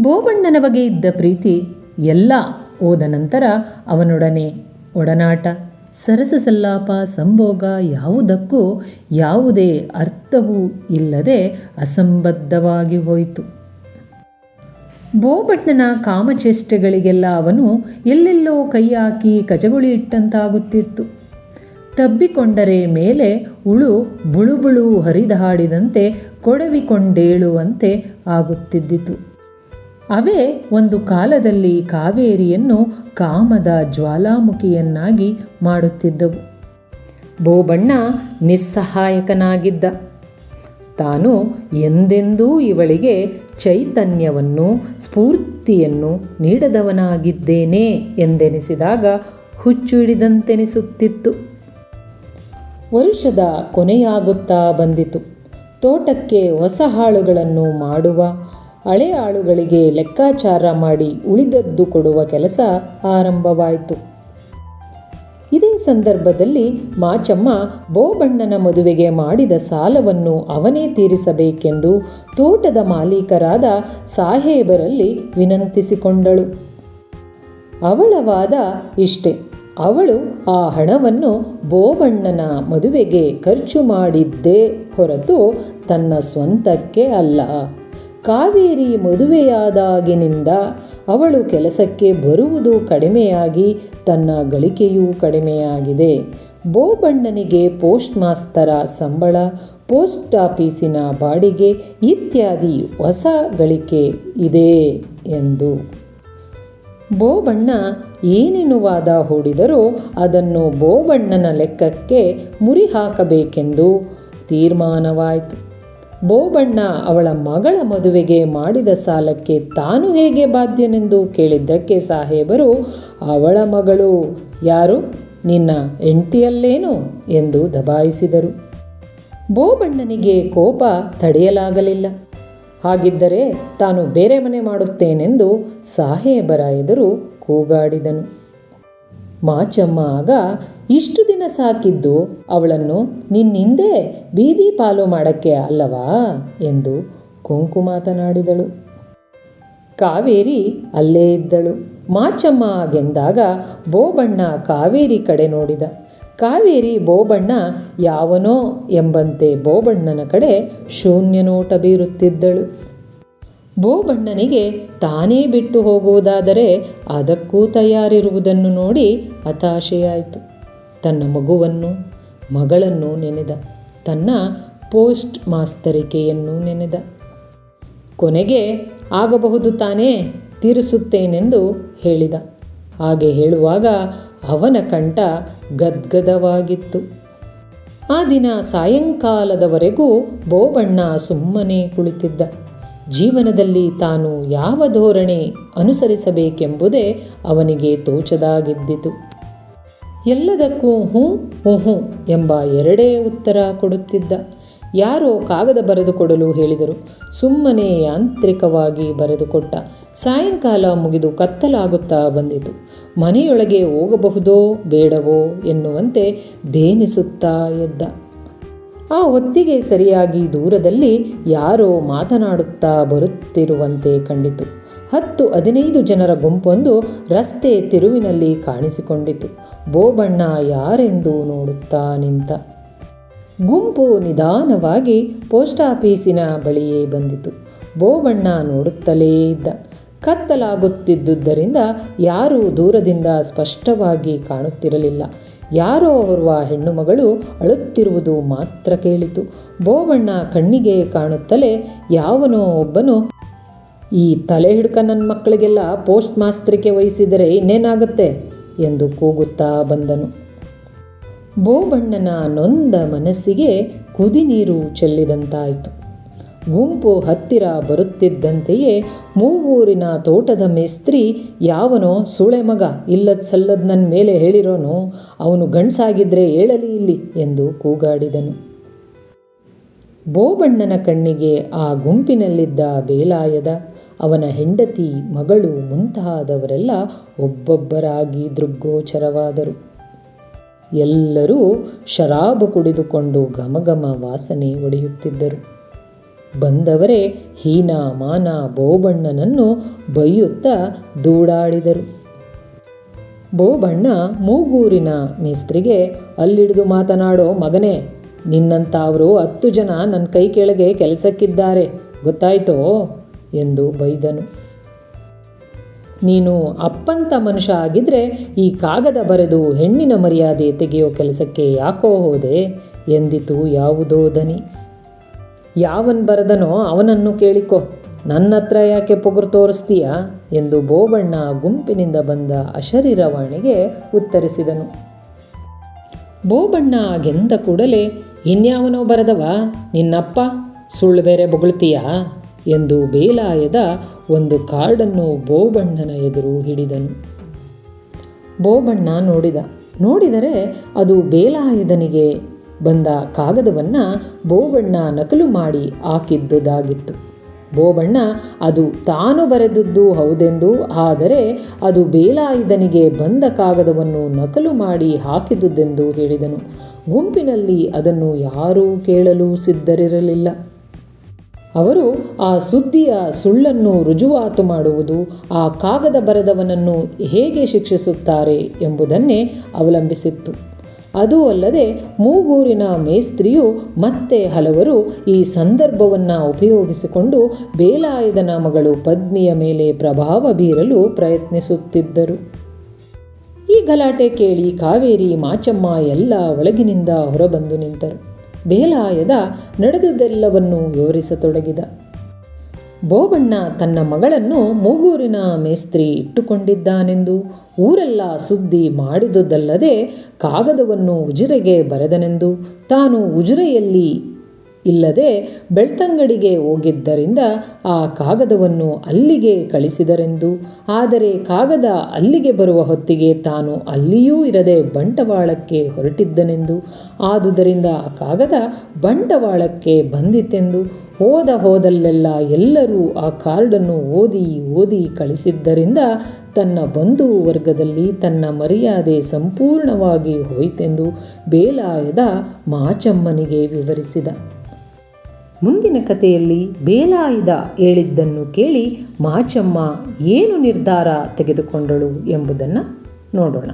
ಬೋಬಣ್ಣನ ಬಗ್ಗೆ ಇದ್ದ ಪ್ರೀತಿ ಎಲ್ಲ ಹೋದ ನಂತರ ಅವನೊಡನೆ ಒಡನಾಟ, ಸರಸ ಸಲ್ಲಾಪ, ಸಂಭೋಗ ಯಾವುದಕ್ಕೂ ಯಾವುದೇ ಅರ್ಥವೂ ಇಲ್ಲದೆ ಅಸಂಬದ್ಧವಾಗಿ ಹೋಯಿತು. ಬೋಬಣ್ಣನ ಕಾಮಚೇಷ್ಟೆಗಳಿಗೆಲ್ಲ ಅವನು ಎಲ್ಲೆಲ್ಲೋ ಕೈ ಹಾಕಿ ಕಜಗುಳಿ ಇಟ್ಟಂತಾಗುತ್ತಿತ್ತು. ತಬ್ಬಿಕೊಂಡರೆ ಮೇಲೆ ಉಳು ಬುಳುಬುಳು ಹರಿದಾಡಿದಂತೆ ಕೊಡವಿಕೊಂಡೇಳುವಂತೆ ಆಗುತ್ತಿದ್ದಿತು. ಅವೇ ಒಂದು ಕಾಲದಲ್ಲಿ ಕಾವೇರಿಯನ್ನು ಕಾಮದ ಜ್ವಾಲಾಮುಖಿಯನ್ನಾಗಿ ಮಾಡುತ್ತಿದ್ದವು. ಬೋಬಣ್ಣ ನಿಸ್ಸಹಾಯಕನಾಗಿದ್ದ. ತಾನು ಎಂದೆಂದೂ ಇವಳಿಗೆ ಚೈತನ್ಯವನ್ನು, ಸ್ಫೂರ್ತಿಯನ್ನು ನೀಡದವನಾಗಿದ್ದೇನೆ ಎಂದೆನಿಸಿದಾಗ ಹುಚ್ಚು ಹಿಡಿದಂತೆನಿಸುತ್ತಿತ್ತು ವರುಷದ ಕೊನೆಯಾಗುತ್ತಾ ಬಂದಿತು. ತೋಟಕ್ಕೆ ಹೊಸ ಹಾಳುಗಳನ್ನು ಮಾಡುವ ಹಳೆ ಆಳುಗಳಿಗೆ ಲೆಕ್ಕಾಚಾರ ಮಾಡಿ ಉಳಿದದ್ದು ಕೊಡುವ ಕೆಲಸ ಆರಂಭವಾಯಿತು. ಇದೇ ಸಂದರ್ಭದಲ್ಲಿ ಮಾಚಮ್ಮ ಬೋಬಣ್ಣನ ಮದುವೆಗೆ ಮಾಡಿದ ಸಾಲವನ್ನು ಅವನೇ ತೀರಿಸಬೇಕೆಂದು ತೋಟದ ಮಾಲೀಕರಾದ ಸಾಹೇಬರಲ್ಲಿ ವಿನಂತಿಸಿಕೊಂಡಳು. ಅವಳ ವಾದ ಇಷ್ಟೆ. ಅವಳು ಆ ಹಣವನ್ನು ಬೋಬಣ್ಣನ ಮದುವೆಗೆ ಖರ್ಚು ಮಾಡಿದ್ದೇ ಹೊರತು ತನ್ನ ಸ್ವಂತಕ್ಕೆ ಅಲ್ಲ. ಕಾವೇರಿ ಮದುವೆಯಾದಾಗಿನಿಂದ ಅವಳು ಕೆಲಸಕ್ಕೆ ಬರುವುದು ಕಡಿಮೆಯಾಗಿ ತನ್ನ ಗಳಿಕೆಯೂ ಕಡಿಮೆಯಾಗಿದೆ. ಬೋಬಣ್ಣನಿಗೆ ಪೋಸ್ಟ್ ಮಾಸ್ತರ ಸಂಬಳ, ಪೋಸ್ಟ್ ಆಫೀಸಿನ ಬಾಡಿಗೆ ಇತ್ಯಾದಿ ಹೊಸ ಗಳಿಕೆ ಇದೆ ಎಂದು. ಬೋಬಣ್ಣ ಏನೇನು ವಾದ ಹೂಡಿದರೂ ಅದನ್ನು ಬೋಬಣ್ಣನ ಲೆಕ್ಕಕ್ಕೆ ಮುರಿ ಹಾಕಬೇಕೆಂದು ತೀರ್ಮಾನವಾಯಿತು. ಬೋಬಣ್ಣ ಅವಳ ಮಗಳ ಮದುವೆಗೆ ಮಾಡಿದ ಸಾಲಕ್ಕೆ ತಾನು ಹೇಗೆ ಬಾಧ್ಯನೆಂದು ಕೇಳಿದ್ದಕ್ಕೆ ಸಾಹೇಬರು, ಅವಳ ಮಗಳು, ಯಾರು? ನಿನ್ನ ಹೆಂಡತಿಯಲ್ಲೇನು? ಎಂದು ದಬಾಯಿಸಿದರು. ಬೋಬಣ್ಣನಿಗೆ ಕೋಪ ತಡೆಯಲಾಗಲಿಲ್ಲ. ಹಾಗಿದ್ದರೆ ತಾನು ಬೇರೆ ಮನೆ ಮಾಡುತ್ತೇನೆಂದು ಸಾಹೇಬರ ಎದುರು ಕೂಗಾಡಿದನು. ಮಾಚಮ್ಮ ಆಗ ಇಷ್ಟು ದಿನ ಸಾಕಿದ್ದು ಅವಳನ್ನು ನಿನ್ನಿಂದೆ ಬೀದಿ ಪಾಲು ಮಾಡಕ್ಕೆ ಅಲ್ಲವಾ ಎಂದು ಕುಂಕು ಮಾತನಾಡಿದಳು. ಕಾವೇರಿ ಅಲ್ಲೇ ಇದ್ದಳು. ಮಾಚಮ್ಮ ಆಗೆಂದಾಗ ಬೋಬಣ್ಣ ಕಾವೇರಿ ಕಡೆ ನೋಡಿದ. ಕಾವೇರಿ ಬೋಬಣ್ಣ ಯಾವನೋ ಎಂಬಂತೆ ಬೋಬಣ್ಣನ ಕಡೆ ಶೂನ್ಯ ನೋಟ ಬೀರುತ್ತಿದ್ದಳು. ಬೋಬಣ್ಣನಿಗೆ ತಾನೇ ಬಿಟ್ಟು ಹೋಗುವುದಾದರೆ ಅದಕ್ಕೂ ತಯಾರಿರುವುದನ್ನು ನೋಡಿ ಹತಾಶೆಯಾಯಿತು. ತನ್ನ ಮಗುವನ್ನು, ಮಗಳನ್ನು ನೆನೆದ. ತನ್ನ ಪೋಸ್ಟ್ ಮಾಸ್ತರಿಕೆಯನ್ನು ನೆನೆದ. ಕೊನೆಗೆ ಆಗಬಹುದು ತಾನೇ ತೀರಿಸುತ್ತೇನೆಂದು ಹೇಳಿದ. ಹಾಗೆ ಹೇಳುವಾಗ ಅವನ ಕಂಠ ಗದ್ಗದವಾಗಿತ್ತು. ಆ ದಿನ ಸಾಯಂಕಾಲದವರೆಗೂ ಬೋಬಣ್ಣ ಸುಮ್ಮನೆ ಕುಳಿತಿದ್ದ. ಜೀವನದಲ್ಲಿ ತಾನು ಯಾವ ಧೋರಣೆ ಅನುಸರಿಸಬೇಕೆಂಬುದೇ ಅವನಿಗೆ ತೋಚದಾಗಿದ್ದಿತು. ಎಲ್ಲದಕ್ಕೂ ಹ್ಞೂ ಹ್ಞೂ ಹ್ಞೂ ಎಂಬ ಎರಡೇ ಉತ್ತರ ಕೊಡುತ್ತಿದ್ದ. ಯಾರೋ ಕಾಗದ ಬರೆದುಕೊಡಲು ಹೇಳಿದರು. ಸುಮ್ಮನೆ ಯಾಂತ್ರಿಕವಾಗಿ ಬರೆದುಕೊಟ್ಟ. ಸಾಯಂಕಾಲ ಮುಗಿದು ಕತ್ತಲಾಗುತ್ತಾ ಬಂದಿತು. ಮನೆಯೊಳಗೆ ಹೋಗಬಹುದೋ, ಬೇಡವೋ ಎನ್ನುವಂತೆ ದೇನಿಸುತ್ತಾ ಎದ್ದ. ಆ ಹೊತ್ತಿಗೆ ಸರಿಯಾಗಿ ದೂರದಲ್ಲಿ ಯಾರೋ ಮಾತನಾಡುತ್ತಾ ಬರುತ್ತಿರುವಂತೆ ಕಂಡಿತು. ಹತ್ತು ಹದಿನೈದು ಜನರ ಗುಂಪೊಂದು ರಸ್ತೆ ತಿರುವಿನಲ್ಲಿ ಕಾಣಿಸಿಕೊಂಡಿತು. ಬೋಬಣ್ಣ ಯಾರೆಂದು ನೋಡುತ್ತಾ ನಿಂತ. ಗುಂಪು ನಿಧಾನವಾಗಿ ಪೋಸ್ಟ್ ಆಫೀಸಿನ ಬಳಿಯೇ ಬಂದಿತು. ಬೋಬಣ್ಣ ನೋಡುತ್ತಲೇ ಇದ್ದ. ಕತ್ತಲಾಗುತ್ತಿದ್ದುದರಿಂದ ಯಾರೂ ದೂರದಿಂದ ಸ್ಪಷ್ಟವಾಗಿ ಕಾಣುತ್ತಿರಲಿಲ್ಲ. ಯಾರೋ ಓರ್ವ ಹೆಣ್ಣು ಮಗಳು ಅಳುತ್ತಿರುವುದು ಮಾತ್ರ ಕೇಳಿತು. ಬೋಬಣ್ಣ ಕಣ್ಣಿಗೆ ಕಾಣುತ್ತಲೇ ಯಾವನೋ ಒಬ್ಬನು, ಈ ತಲೆ ಹಿಡ್ಕ ನನ್ನ ಮಕ್ಕಳಿಗೆಲ್ಲ ಪೋಸ್ಟ್ ಮಾಸ್ತ್ರಿಕೆ ವಹಿಸಿದರೆ ಇನ್ನೇನಾಗುತ್ತೆ? ಎಂದು ಕೂಗುತ್ತಾ ಬಂದನು. ಬೋಬಣ್ಣನ ನೊಂದ ಮನಸ್ಸಿಗೆ ಕುದಿ ನೀರು ಚೆಲ್ಲಿದಂತಾಯಿತು. ಗುಂಪು ಹತ್ತಿರ ಬರುತ್ತಿದ್ದಂತೆಯೇ ಮೂವೂರಿನ ತೋಟದ ಮೇಸ್ತ್ರಿ, ಯಾವನೋ ಸೂಳೆ ಮಗ ಇಲ್ಲದ ಸಲ್ಲದ ನನ್ನ ಮೇಲೆ ಹೇಳಿರೋನು, ಅವನು ಗಂಡ್ಸಾಗಿದ್ರೆ ಹೇಳಲಿ ಇಲ್ಲಿ? ಎಂದು ಕೂಗಾಡಿದನು. ಬೋಬಣ್ಣನ ಕಣ್ಣಿಗೆ ಆ ಗುಂಪಿನಲ್ಲಿದ್ದ ಬೇಲಾಯದ, ಅವನ ಹೆಂಡತಿ, ಮಗಳು ಮುಂತಾದವರೆಲ್ಲ ಒಬ್ಬೊಬ್ಬರಾಗಿ ದೃಗ್ಗೋಚರವಾದರು. ಎಲ್ಲರೂ ಶರಾಬು ಕುಡಿದುಕೊಂಡು ಘಮಘಮ ವಾಸನೆ ಒಡೆಯುತ್ತಿದ್ದರು. ಬಂದವರೇ ಹೀನ ಮಾನ ಬೋಬಣ್ಣನನ್ನು ಬೈಯುತ್ತಾ ದೂಡಾಡಿದರು. ಬೋಬಣ್ಣ ಮೂಗೂರಿನ ಮೇಸ್ತ್ರಿಗೆ, ಅಲ್ಲಿಡಿದು ಮಾತನಾಡೋ ಮಗನೇ ನಿನ್ನಂಥ ಅವರು ಹತ್ತು ಜನ ನನ್ನ ಕೈ ಕೆಳಗೆ ಕೆಲಸಕ್ಕಿದ್ದಾರೆ, ಗೊತ್ತಾಯ್ತೋ? ಎಂದು ಬೈದನು. ನೀನು ಅಪ್ಪಂತ ಮನುಷ್ಯ ಆಗಿದ್ರೆ ಈ ಕಾಗದ ಬರೆದು ಹೆಣ್ಣಿನ ಮರ್ಯಾದೆ ತೆಗೆಯೋ ಕೆಲಸಕ್ಕೆ ಯಾಕೋ ಹೋದೆ? ಎಂದಿತು ಯಾವುದೋ ದನಿ. ಯಾವನ್ ಬರದನೋ ಅವನನ್ನು ಕೇಳಿಕೊ ನನ್ನ ಹತ್ರ ಯಾಕೆ ಪೊಗರು ತೋರಿಸ್ತೀಯಾ ಎಂದು ಬೋಬಣ್ಣ ಗುಂಪಿನಿಂದ ಬಂದ ಅಶರೀರವಾಣಿಗೆ ಉತ್ತರಿಸಿದನು. ಬೋಬಣ್ಣ ಗೆಂದ ಕೂಡಲೇ, ಇನ್ಯಾವನೋ ಬರದವ, ನಿನ್ನಪ್ಪ ಸುಳ್ಳು ಬೇರೆ ಬೊಗಳ್ತೀಯಾ ಎಂದು ಬೇಲಾಯದ ಒಂದು ಕಾರ್ಡನ್ನು ಬೋಬಣ್ಣನ ಎದುರು ಹಿಡಿದನು. ಬೋಬಣ್ಣ ನೋಡಿದ, ನೋಡಿದರೆ ಅದು ಬೇಲಾಯುಧನಿಗೆ ಬಂದ ಕಾಗದವನ್ನು ಬೋಬಣ್ಣ ನಕಲು ಮಾಡಿ ಹಾಕಿದ್ದುದಾಗಿತ್ತು. ಬೋಬಣ್ಣ ಅದು ತಾನು ಬರೆದದ್ದು ಹೌದೆಂದು, ಆದರೆ ಅದು ಬೇಲಾಯುಧನಿಗೆ ಬಂದ ಕಾಗದವನ್ನು ನಕಲು ಮಾಡಿ ಹಾಕಿದ್ದುದೆಂದು ಹೇಳಿದನು. ಗುಂಪಿನಲ್ಲಿ ಅದನ್ನು ಯಾರೂ ಕೇಳಲು ಸಿದ್ಧರಿರಲಿಲ್ಲ. ಅವರು ಆ ಸುದ್ದಿಯ ಸುಳ್ಳನ್ನು ರುಜುವಾತು ಮಾಡುವುದು, ಆ ಕಾಗದ ಬರೆದವನನ್ನು ಹೇಗೆ ಶಿಕ್ಷಿಸುತ್ತಾರೆ ಎಂಬುದನ್ನೇ ಅವಲಂಬಿಸಿತ್ತು. ಅದೂ ಅಲ್ಲದೆ ಮೂಗೂರಿನ ಮೇಸ್ತ್ರಿಯು ಮತ್ತೆ ಹಲವರು ಈ ಸಂದರ್ಭವನ್ನು ಉಪಯೋಗಿಸಿಕೊಂಡು ಬೇಲಾಯದ ಮಗಳು ಪದ್ಮಿಯ ಮೇಲೆ ಪ್ರಭಾವ ಬೀರಲು ಪ್ರಯತ್ನಿಸುತ್ತಿದ್ದರು. ಈ ಗಲಾಟೆ ಕೇಳಿ ಕಾವೇರಿ ಮಾಚಮ್ಮ ಎಲ್ಲ ಒಳಗಿನಿಂದ ಹೊರಬಂದು ನಿಂತರು. ಬೇಲಾಯದ ನಡೆದುದೆಲ್ಲವನ್ನು ವಿವರಿಸತೊಡಗಿದ. ಬೋಬಣ್ಣ ತನ್ನ ಮಗಳನ್ನು ಮೂಗೂರಿನ ಮೇಸ್ತ್ರಿ ಇಟ್ಟುಕೊಂಡಿದ್ದಾನೆಂದು ಊರೆಲ್ಲ ಸುದ್ದಿ ಮಾಡಿದುದಲ್ಲದೆ ಕಾಗದವನ್ನು ಉಜಿರೆಗೆ ಬರೆದನೆಂದು ತಾನು ಉಜಿರೆಯಲ್ಲಿ ಇಲ್ಲದೆ ಬೆಳ್ತಂಗಡಿಗೆ ಹೋಗಿದ್ದರಿಂದ ಆ ಕಾಗದವನ್ನು ಅಲ್ಲಿಗೆ ಕಳಿಸಿದರೆಂದು. ಆದರೆ ಕಾಗದ ಅಲ್ಲಿಗೆ ಬರುವ ಹೊತ್ತಿಗೆ ತಾನು ಅಲ್ಲಿಯೂ ಇರದೆ ಬಂಟವಾಳಕ್ಕೆ ಹೊರಟಿದ್ದನೆಂದು. ಆದುದರಿಂದ ಆ ಕಾಗದ ಬಂಟವಾಳಕ್ಕೆ ಬಂದಿತೆಂದು ಹೋದ ಹೋದಲ್ಲೆಲ್ಲ ಎಲ್ಲರೂ ಆ ಕಾರ್ಡನ್ನು ಓದಿ ಓದಿ ಕಳಿಸಿದ್ದರಿಂದ ತನ್ನ ಬಂಧು ವರ್ಗದಲ್ಲಿ ತನ್ನ ಮರ್ಯಾದೆ ಸಂಪೂರ್ಣವಾಗಿ ಹೋಯಿತೆಂದು ಬೇಲಾಯದ ಮಾಚಮ್ಮನಿಗೆ ವಿವರಿಸಿದ. ಮುಂದಿನ ಕಥೆಯಲ್ಲಿ ಬೇಲಾಯಿದ ಹೇಳಿದ್ದನ್ನು ಕೇಳಿ ಮಾಚಮ್ಮ ಏನು ನಿರ್ಧಾರ ತೆಗೆದುಕೊಂಡಳು ಎಂಬುದನ್ನು ನೋಡೋಣ.